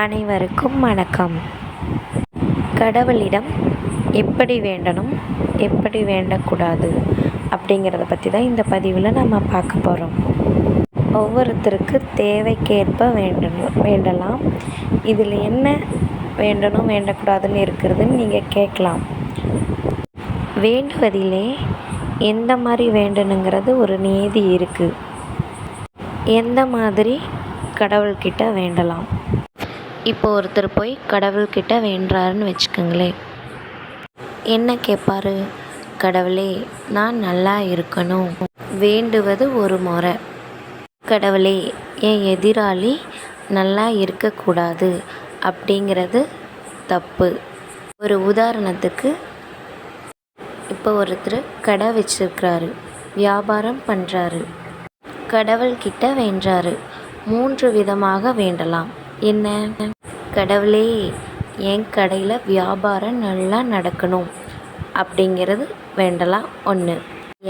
அனைவருக்கும் வணக்கம். கடவுளிடம் எப்படி வேண்டணும் எப்படி வேண்டக்கூடாது அப்படிங்கிறத பற்றி தான் இந்த பதிவில் நம்ம பார்க்க போகிறோம் ஒவ்வொருத்தருக்கு தேவைக்கேற்ப வேண்டணும் வேண்டலாம். இதில் என்ன வேண்டணும் வேண்டக்கூடாதுன்னு இருக்கிறதுன்னு நீங்கள் கேட்கலாம். வேண்டுவதிலே எந்த மாதிரி வேண்டணுங்கிறது ஒரு நீதி இருக்குது எந்த மாதிரி கடவுள்கிட்ட வேண்டலாம். இப்போ ஒருத்தர் போய் கடவுள்கிட்ட வேண்டுறாருன்னு வச்சுக்கோங்களேன். என்ன கேட்பாரு கடவுளே நான் நல்லா இருக்கணும். வேண்டுவது ஒரு முறை. கடவுளே என் எதிராளி நல்லா இருக்கக்கூடாது அப்படிங்கிறது தப்பு. ஒரு உதாரணத்துக்கு இப்போ ஒருத்தர் கடை வச்சிருக்கிறாரு வியாபாரம் பண்ணுறாரு கடவுள்கிட்ட வேண்டாரு மூன்று விதமாக வேண்டலாம். என்ன? கடவுளே என் கடையில் வியாபாரம் நல்லா நடக்கணும் அப்படிங்கிறது வேண்டலாம் ஒன்று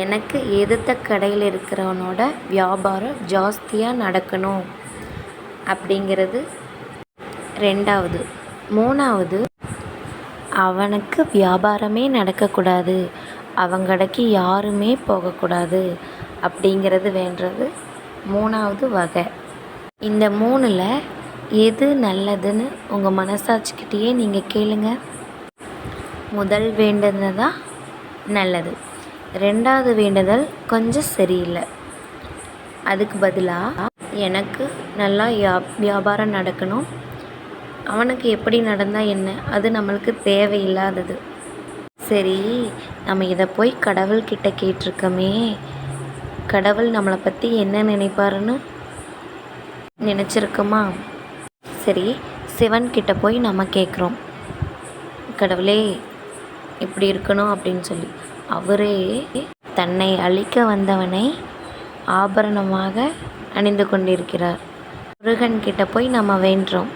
எனக்கு எதிர்த்த கடையில் இருக்கிறவனோட வியாபாரம் ஜாஸ்தியாக நடக்கணும் அப்படிங்கிறது ரெண்டாவது. மூணாவது அவனுக்கு வியாபாரமே நடக்கக்கூடாது. அவன் கடைக்கு யாருமே போகக்கூடாது அப்படிங்கிறது வேண்டது மூணாவது வகை. இந்த மூணில் எது நல்லதுன்னு உங்கள் மனசாட்சிக்கிட்டேயே நீங்கள் கேளுங்க. முதல் வேண்டுதல் தான் நல்லது. ரெண்டாவது வேண்டுதல் கொஞ்சம் சரியில்லை. அதுக்கு பதிலாக எனக்கு நல்லா வியாபாரம் நடக்கணும். அவனுக்கு எப்படி நடந்தால் என்ன? அது நம்மளுக்கு தேவையில்லாதது. சரி நம்ம இதை போய் கடவுள்கிட்ட கேட்டிருக்கோமே. கடவுள் நம்மளை பற்றி என்ன நினைப்பாருன்னு நினச்சிருக்கோமா? சரி சிவன்கிட்ட போய் நம்ம கேட்குறோம் கடவுளே இப்படி இருக்கணும் அப்படின்னு சொல்லி. அவரே தன்னை அழிக்க வந்தவனை ஆபரணமாக அணிந்து கொண்டிருக்கிறார். முருகன் கிட்ட போய் நம்ம வேண்டுறோம்.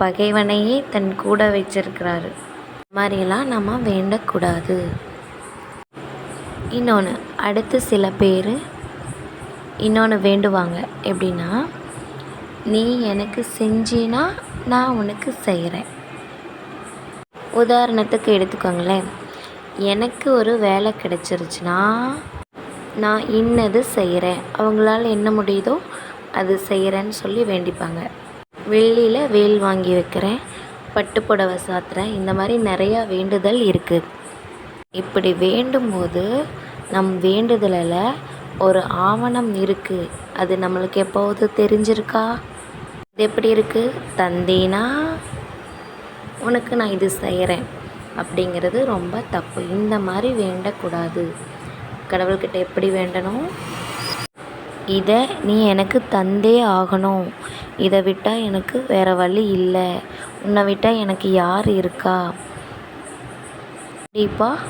பகைவனையே தன் கூட வச்சிருக்கிறாரு மாதிரியெல்லாம் நம்ம வேண்டக்கூடாது. இன்னொன்று அடுத்து சில பேர் இன்னொன்று வேண்டுவாங்க. எப்படின்னா நீ எனக்கு செஞ்சினா நான் உனக்கு செய்கிறேன் உதாரணத்துக்கு எடுத்துக்கோங்களேன். எனக்கு ஒரு வேலை கிடச்சிருச்சுன்னா நான் இன்னது செய்கிறேன் அவங்களால என்ன முடியுதோ அது செய்கிறேன்னு சொல்லி வேண்டிப்பாங்க. வெள்ளியில் வேல் வாங்கி வைக்கிறேன். பட்டு புடவை சாத்துறேன். இந்த மாதிரி நிறையா வேண்டுதல் இருக்குது இப்படி வேண்டும்போது நம் வேண்டுதலில் ஒரு ஆவணம் இருக்குது அது நம்மளுக்கு எப்போது தெரிஞ்சிருக்கா? இது எப்படி இருக்குது தந்தேனா? உனக்கு நான் இது செய்கிறேன் அப்படிங்கிறது ரொம்ப தப்பு. இந்த மாதிரி வேண்டக்கூடாது. கடவுள்கிட்ட எப்படி வேண்டணும்? இதை நீ எனக்கு தந்தே ஆகணும். இதை விட்டால் எனக்கு வேறு வழி இல்லை. உன்னை விட்டால் எனக்கு யார் இருக்கா? கண்டிப்பாக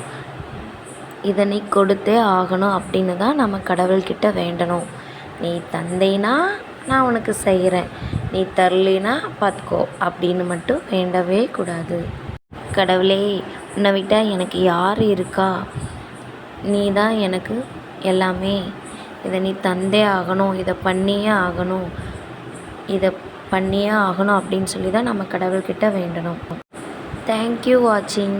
இதை நீ கொடுத்தே ஆகணும் அப்படின்னு தான் நம்ம கடவுள்கிட்ட வேண்டணும். நீ தந்தேனா? நான் உனக்கு செய்கிறேன் நீ தரலினா பார்த்துக்கோ. அப்படின்னு மட்டும் வேண்டவே கூடாது. கடவுளே உன்னை விட்டால் எனக்கு யார் இருக்கா? நீ தான் எனக்கு எல்லாமே. இதை நீ தந்தே ஆகணும். இதை பண்ணியே ஆகணும். இதை பண்ணியே ஆகணும் அப்படின்னு சொல்லி தான் நம்ம கடவுள்கிட்ட வேண்டணும். தேங்க்யூ வாட்சிங்